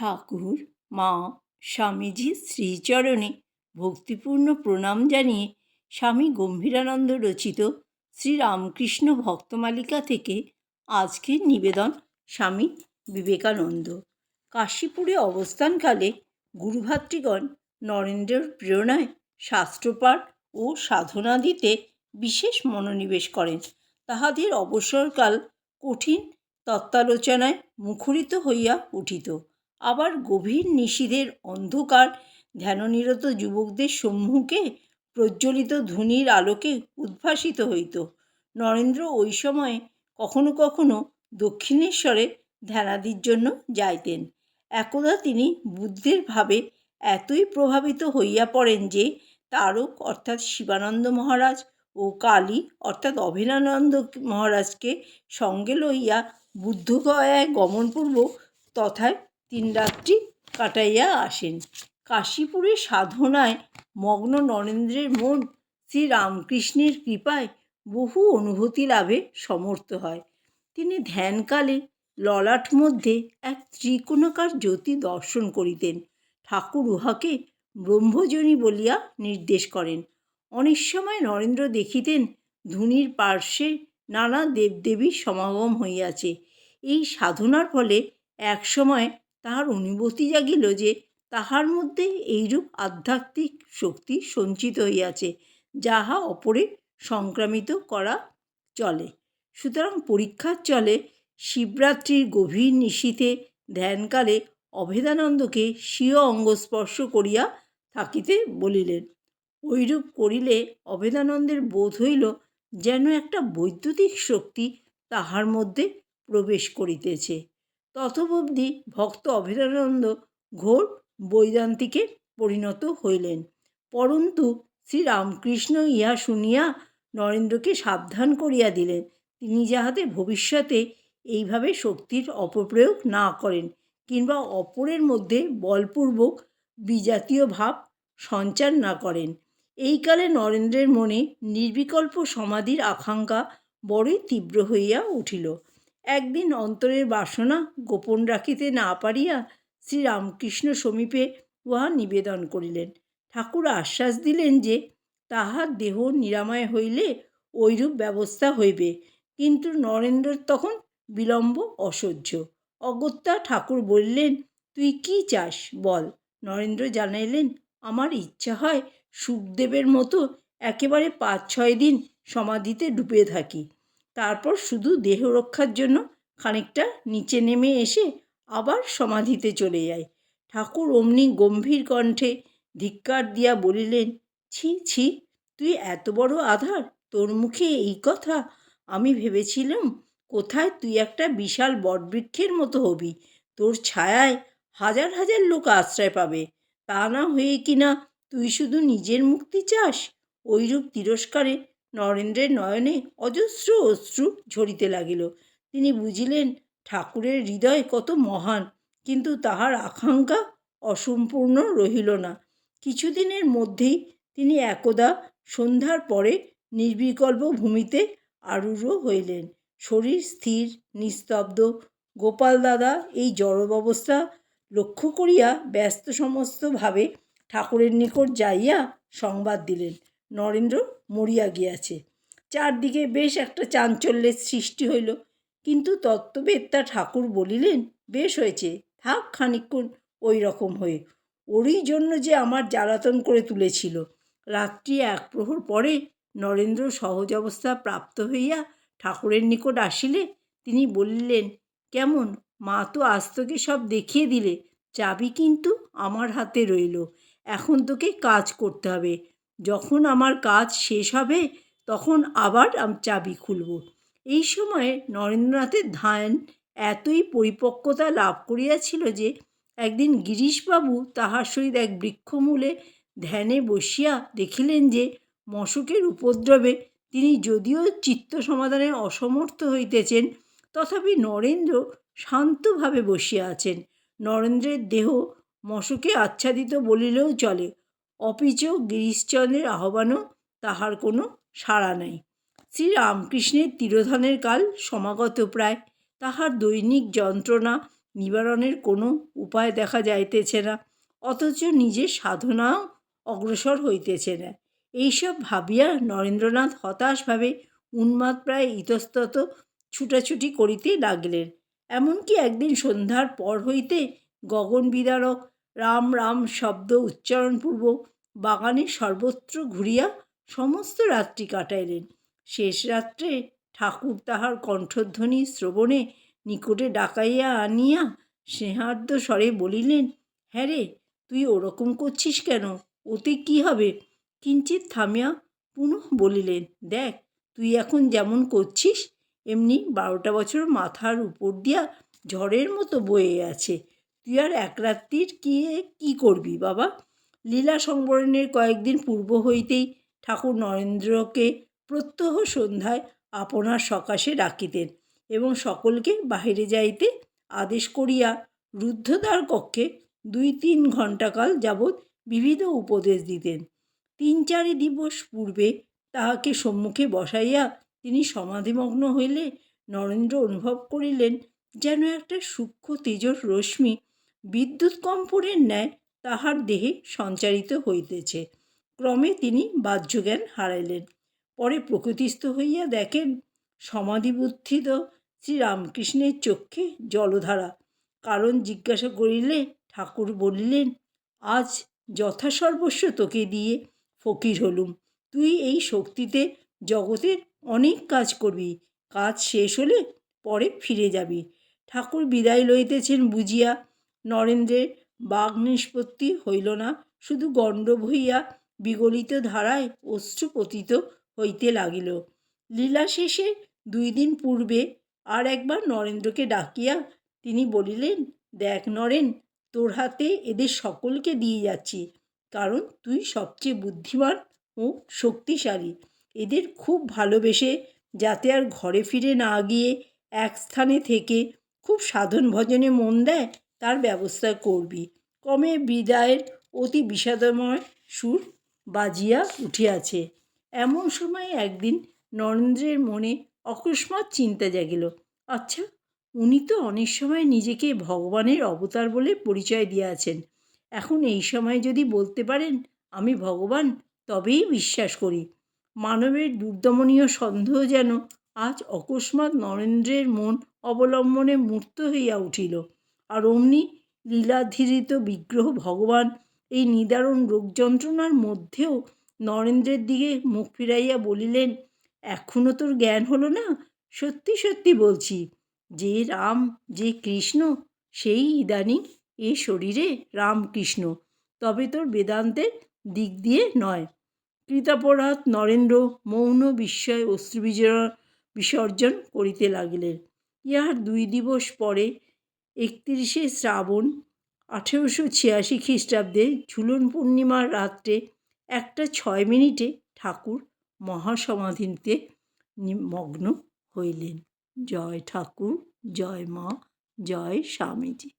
ঠাকুর, মা স্বামীজির শ্রীচরণে ভক্তিপূর্ণ প্রণাম জানিয়ে স্বামী গম্ভীরানন্দ রচিত শ্রীরামকৃষ্ণ ভক্তমালিকা থেকে আজকের নিবেদন স্বামী বিবেকানন্দ। কাশীপুরে অবস্থানকালে গুরুভাতৃগণ নরেন্দ্রের প্রেরণায় শাস্ত্রপাঠ ও সাধনাদিতে বিশেষ মনোনিবেশ করেন। তাহাদের অবসরকাল কঠিন তত্ত্বালোচনায় মুখরিত হইয়া উঠিত। আবার গভীর নিশীথের অন্ধকার ধ্যাননিরত যুবকদের সম্মুখে প্রজ্বলিত ধূনির আলোকে উদ্ভাসিত হইত। নরেন্দ্র ওই সময়ে কখনো কখনো দক্ষিণেশ্বরে ধ্যানাদির জন্য যাইতেন। একদা তিনি বুদ্ধের ভাবে এতই প্রভাবিত হইয়া পড়েন যে, তারক অর্থাৎ শিবানন্দ মহারাজ ও কালী অর্থাৎ অভিনানন্দ মহারাজকে সঙ্গে লইয়া বুদ্ধগয়ায় গমনপূর্বক তথায় তিন রাত্রি কাটাইয়া আসেন। কাশীপুরে সাধনায় মগ্ন নরেন্দ্রের মন শ্রীরামকৃষ্ণের কৃপায় বহু অনুভূতি লাভে সমর্থ হয়। তিনি ধ্যানকালে ললাট মধ্যে এক ত্রিকোণাকার জ্যোতি দর্শন করিতেন। ঠাকুর উহাকে ব্রহ্মজনী বলিয়া নির্দেশ করেন। অনেক সময় নরেন্দ্র দেখিতেন ধুনির পার্শ্বে নানা দেবদেবীর সমাগম হইয়াছে। এই সাধনার ফলে এক সময় তাহার অনুভূতি জাগিল যে তাহার মধ্যে এইরূপ আধ্যাত্মিক শক্তি সঞ্চিত হইয়াছে, যাহা অপরে সংক্রামিত করা চলে। সুতরাং পরীক্ষার চলে শিবরাত্রির গভীর নিশীথে ধ্যানকালে অভেদানন্দকে স্বীয় অঙ্গস্পর্শ করিয়া থাকিতে বলিলেন। ঐরূপ করিলে অভেদানন্দের বোধ হইল যেন একটা বৈদ্যুতিক শক্তি তাহার মধ্যে প্রবেশ করিতেছে। তথবব্দি ভক্ত অভেদানন্দ ঘোর বৈদান্তিকে পরিণত হইলেন। পরন্তু শ্রীরামকৃষ্ণ ইহা শুনিয়া নরেন্দ্রকে সাবধান করিয়া দিলেন। তিনি যাহাতে ভবিষ্যতে এইভাবে শক্তির অপপ্রয়োগ না করেন কিংবা অপরের মধ্যে বলপূর্বক বিজাতীয় ভাব সঞ্চার না করেন। এই কালে নরেন্দ্রের মনে নির্বিকল্প সমাধির আকাঙ্ক্ষা বড়ই তীব্র হইয়া উঠিল। একদিন অন্তরের বাসনা গোপন রাখিতে না পারিয়া শ্রীরামকৃষ্ণ সমীপে উহা নিবেদন করিলেন। ঠাকুর আশ্বাস দিলেন যে, তাহার দেহ নিরাময় হইলে ঐরূপ ব্যবস্থা হইবে। কিন্তু নরেন্দ্রের তখন বিলম্ব অসহ্য। অগত্যা ঠাকুর বললেন, তুই কি চাস? বল। নরেন্দ্র জানাইলেন, আমার ইচ্ছা হয় সুখদেবের মতো একেবারে পাঁচ ছয় দিন সমাধিতে ডুবে থাকি। তারপর শুধু দেহ রক্ষার জন্য খানিকটা নিচে নেমে এসে আবার সমাধিতে চলে যাই ঠাকুর অমনি গম্ভীর কণ্ঠে ধিক্কার দিয়া বলিলেন, ছি ছি, তুই এত বড় আধার, তোর মুখে এই কথা? আমি ভেবেছিলাম কোথায় তুই একটা বিশাল বটবৃক্ষের মতো হবি। তোর ছায়ায় হাজার হাজার লোক আশ্রয় পাবে। তা না হয়ে কি না তুই শুধু নিজের মুক্তি চাস? ওইরূপ তিরস্কারে নরেন্দ্রের নয়নে অজস্র অশ্রু ঝরিতে লাগিল। তিনি বুঝিলেন, ঠাকুরের হৃদয় কত মহান, কিন্তু তাহার আকাঙ্ক্ষা অসম্পূর্ণ রহিল না। কিছুদিনের মধ্যেই তিনি একদা সন্ধ্যার পরে নির্বিকল্প ভূমিতে আরূঢ় হইলেন। শরীর স্থির, নিস্তব্ধ। গোপাল দাদা এই জড়ব্যবস্থা লক্ষ্য করিয়া ব্যস্ত সমস্তভাবে ঠাকুরের নিকট যাইয়া সংবাদ দিলেন। নরেন্দ্র মরিয়া গিয়াছে। চারদিকে বেশ একটা চাঞ্চল্যের সৃষ্টি হইল। কিন্তু তত্ত্ববেত্তা ঠাকুর বলিলেন, বেশ হয়েছে, থাক খানিক্ষণ ওই রকম হয়ে। ওরই জন্য যে আমার জ্বালাতন করে তুলেছিল। রাত্রি এক প্রহর পরে নরেন্দ্র সহজ অবস্থা প্রাপ্ত হইয়া ঠাকুরের নিকট আসিলে, তিনি বলিলেন, কেমন? মা তো আজ তোকে সব দেখিয়ে দিলে। চাবি কিন্তু আমার হাতে রইল। এখন তোকে কাজ করতে হবে। যখন আমার কাজ শেষ হবে, তখন আবার আমি চাবি খুলব। এই সময়ে নরেন্দ্রনাথের ধ্যান এতই পরিপক্কতা লাভ করিয়াছিল যে, একদিন গিরিশবাবু তাহার সহিত এক বৃক্ষমূলে ধ্যানে বসিয়া দেখিলেন যে, মশকের উপদ্রবে তিনি যদিও চিত্ত সমাধানে অসমর্থ হইতেছেন, তথাপি নরেন্দ্র শান্তভাবে বসিয়া আছেন। নরেন্দ্রের দেহ মশকে আচ্ছাদিত বলিলেও চলে। অপিচ গিরিশচন্দ্রের আহ্বানও তাহার কোনো সাড়া নাই। শ্রীরামকৃষ্ণের তিরোধানের কাল সমাগত প্রায়। তাহার দৈনিক যন্ত্রণা নিবারণের কোনো উপায় দেখা যাইতেছে না, অথচ নিজের সাধনাও অগ্রসর হইতেছে না। এইসব ভাবিয়া নরেন্দ্রনাথ হতাশভাবে উন্মাদ প্রায় ইতস্তত ছুটাছুটি করিতে লাগিলেন। এমনকি একদিন সন্ধ্যার পর হইতে গগন বিদারক রাম রাম শব্দ উচ্চারণপূর্বক বাগানে সর্বত্র ঘুরিয়া সমস্ত রাত্রি কাটাইলেন। শেষ রাত্রে ঠাকুর তাহার কণ্ঠধ্বনি শ্রবণে নিকটে ডাকাইয়া আনিয়া স্নেহার্দ্র স্বরে বলিলেন হ্যাঁ রে, তুই ওরকম করছিস কেন? ওতে কি হবে? কিঞ্চিত থামিয়া পুনঃ বলিলেন, দেখ, তুই এখন যেমন করছিস, এমনি বারোটা বছর মাথার উপর দিয়া ঝড়ের মতো বয়ে আছে। তুই আর এক রাত্রির কি, কী করবি বাবা? লীলা সংবরণের কয়েকদিন পূর্ব হইতেই ঠাকুর নরেন্দ্রকে প্রত্যহ সন্ধ্যায় আপনার সকাশে ডাকিতেন এবং সকলকে বাহিরে যাইতে আদেশ করিয়া রুদ্ধদ্বার কক্ষে দুই তিন ঘণ্টাকাল যাবৎ বিবিধ উপদেশ দিতেন। তিন চারি দিবস পূর্বে তাহাকে সম্মুখে বসাইয়া তিনি সমাধিমগ্ন হইলে নরেন্দ্র অনুভব করিলেন যেন একটা সূক্ষ্ম তেজর রশ্মি বিদ্যুৎ কম্পনের ন্যায় তাহার দেহে সঞ্চারিত হইতেছে। ক্রমে তিনি বাহ্যজ্ঞান হারাইলেন। পরে প্রকৃতিস্থ হইয়া দেখেন, সমাধিবুদ্ধিত শ্রীরামকৃষ্ণের চক্ষে জলধারা। কারণ জিজ্ঞাসা করিলে ঠাকুর বলিলেন, আজ যথাসর্বস্ব তোকে দিয়ে ফকির হলুম। তুই এই শক্তিতে জগতের অনেক কাজ করবি। কাজ শেষ হলে পরে ফিরে যাবি। ঠাকুর বিদায় লইতেছেন বুঝিয়া নরেন্দ্রের বাঘ নিষ্পত্তি হইল না, শুধু গণ্ডব হইয়া বিগলিত ধারায় অশ্রু পতিত হইতে লাগিল। লীলা শেষে দুই দিন পূর্বে আর একবার নরেন্দ্রকে ডাকিয়া তিনি বলিলেন, দেখ নরেন, তোর হাতে এদের সকলকে দিয়ে যাচ্ছি, কারণ তুই সবচেয়ে বুদ্ধিমান ও শক্তিশালী। এদের খুব ভালোবেসে যাতে আর ঘরে ফিরে না গিয়ে এক স্থানে থেকে খুব সাধন ভজনে মন দেয় তার ব্যবস্থা করবি। ক্রমে বিদায়ের অতি বিষাদময় সুর বাজিয়া উঠিয়াছে। এমন সময় একদিন নরেন্দ্রের মনে অকস্মাৎ চিন্তা জাগিল। আচ্ছা উনি তো অনেক সময় নিজেকে ভগবানের অবতার বলে পরিচয় দিয়েছেন। এখন এই সময় যদি বলতে পারেন, আমি ভগবান, তবেই বিশ্বাস করি। মানবের দুর্দমনীয় সন্দেহ যেন আজ অকস্মাৎ নরেন্দ্রের মন অবলম্বনে মূর্ত হইয়া উঠিল। আর অমনি লীলাধীরিত বিগ্রহ ভগবান এই নিদারুণ রোগ যন্ত্রণার মধ্যেও নরেন্দ্রের দিকে মুখ ফিরাইয়া বলিলেন এখনও তোর জ্ঞান হলো না? সত্যি সত্যি বলছি, যে রাম, যে কৃষ্ণ, সেই ইদানিং এ শরীরে রামকৃষ্ণ, তবে তোর বেদান্তের দিক দিয়ে নয়। কৃতাপরাধ নরেন্দ্র মৌন বিস্ময় অশ্রু বিসর্জন করিতে লাগিলেন। ইহার দুই দিবস পরে একত্রিশে শ্রাবণ আঠেরোশো ছিয়াশি খ্রিস্টাব্দে ঝুলন পূর্ণিমার রাত্রে একটা ছয় মিনিটে ঠাকুর মহাসমাধিতে মগ্ন হইলেন। জয় ঠাকুর, জয় মা, জয় স্বামীজি।